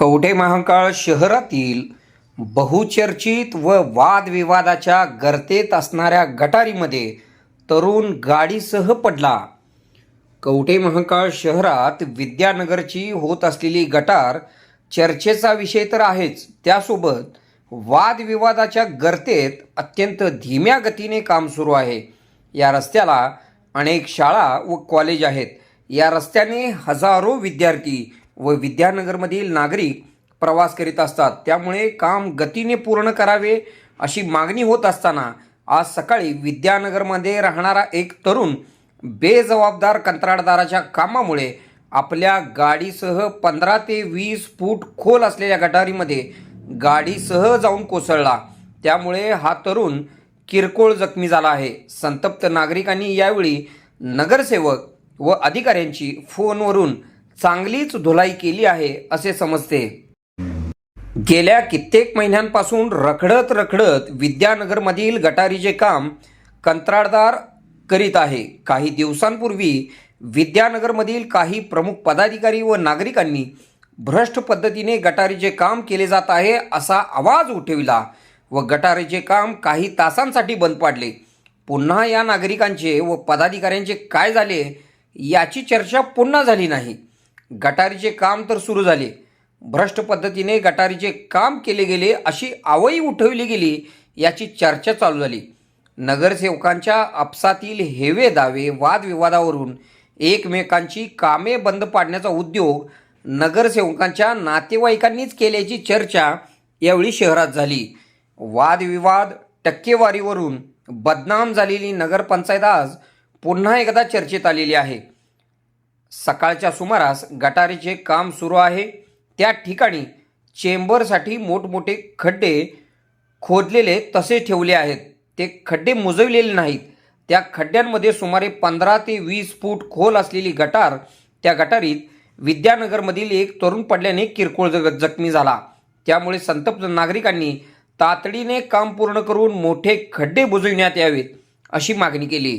कवठे महाकाळ शहरातील बहुचर्चित व वादविवादाच्या गर्तेत असणाऱ्या गटारीमध्ये तरुण गाडीसह पडला. कवठे महाकाळ शहरात विद्यानगरची होत असलेली गटार चर्चेचा विषय तर आहेच. त्यासोबत वादविवादाच्या गर्तेत अत्यंत धीम्या गतीने काम सुरू आहे. या रस्त्याला अनेक शाळा व कॉलेज आहेत. या रस्त्याने हजारो विद्यार्थी व विद्यानगरमधील नागरिक प्रवास करीत असतात. त्यामुळे काम गतीने पूर्ण करावे अशी मागणी होत असताना आज सकाळी विद्यानगरमध्ये राहणारा एक तरुण बेजबाबदार कंत्राटदाराच्या कामामुळे आपल्या गाडीसह पंधरा ते वीस फूट खोल असलेल्या गटारीमध्ये गाडीसह जाऊन कोसळला. त्यामुळे हा तरुण किरकोळ जखमी झाला आहे. संतप्त नागरिकांनी यावेळी नगरसेवक व अधिकाऱ्यांची फोनवरून चांगलीच धुलाई केली आहे असे समजते. गेल्या कित्येक महिन्यांपासून रखडत रखडत विद्यानगरमधील गटारीचे काम कंत्राटदार करीत आहे. काही दिवसांपूर्वी विद्यानगरमधील काही प्रमुख पदाधिकारी व नागरिकांनी भ्रष्ट पद्धतीने गटारीचे काम केले जात आहे असा आवाज उठविला व गटारीचे काम काही तासांसाठी बंद पाडले. पुन्हा या नागरिकांचे व पदाधिकाऱ्यांचे काय झाले याची चर्चा पुन्हा झाली नाही. गटारीचे काम तर सुरू झाले. भ्रष्ट पद्धतीने गटारीचे काम केले गेले अशी आवई उठवली गेली याची चर्चा चालू झाली. नगरसेवकांच्या आपसातील हेवे दावे वादविवादावरून एकमेकांची कामे बंद पाडण्याचा उद्योग नगरसेवकांच्या नातेवाईकांनीच केल्याची चर्चा यावेळी शहरात झाली. वादविवाद टक्केवारीवरून बदनाम झालेली नगरपंचायत आज पुन्हा एकदा चर्चेत आलेली आहे. सकाळच्या सुमारास गटारीचे काम सुरू आहे. त्या ठिकाणी चेंबरसाठी मोठमोठे खड्डे खोदलेले तसे ठेवले आहेत. ते खड्डे मुजविलेले नाहीत. त्या खड्ड्यांमध्ये सुमारे पंधरा ते वीस फूट खोल असलेली गटार त्या गटारीत विद्यानगरमधील एक तरुण पडल्याने किरकोळ जग जखमी झाला. त्यामुळे संतप्त नागरिकांनी तातडीने काम पूर्ण करून मोठे खड्डे बुजविण्यात यावेत अशी मागणी केली.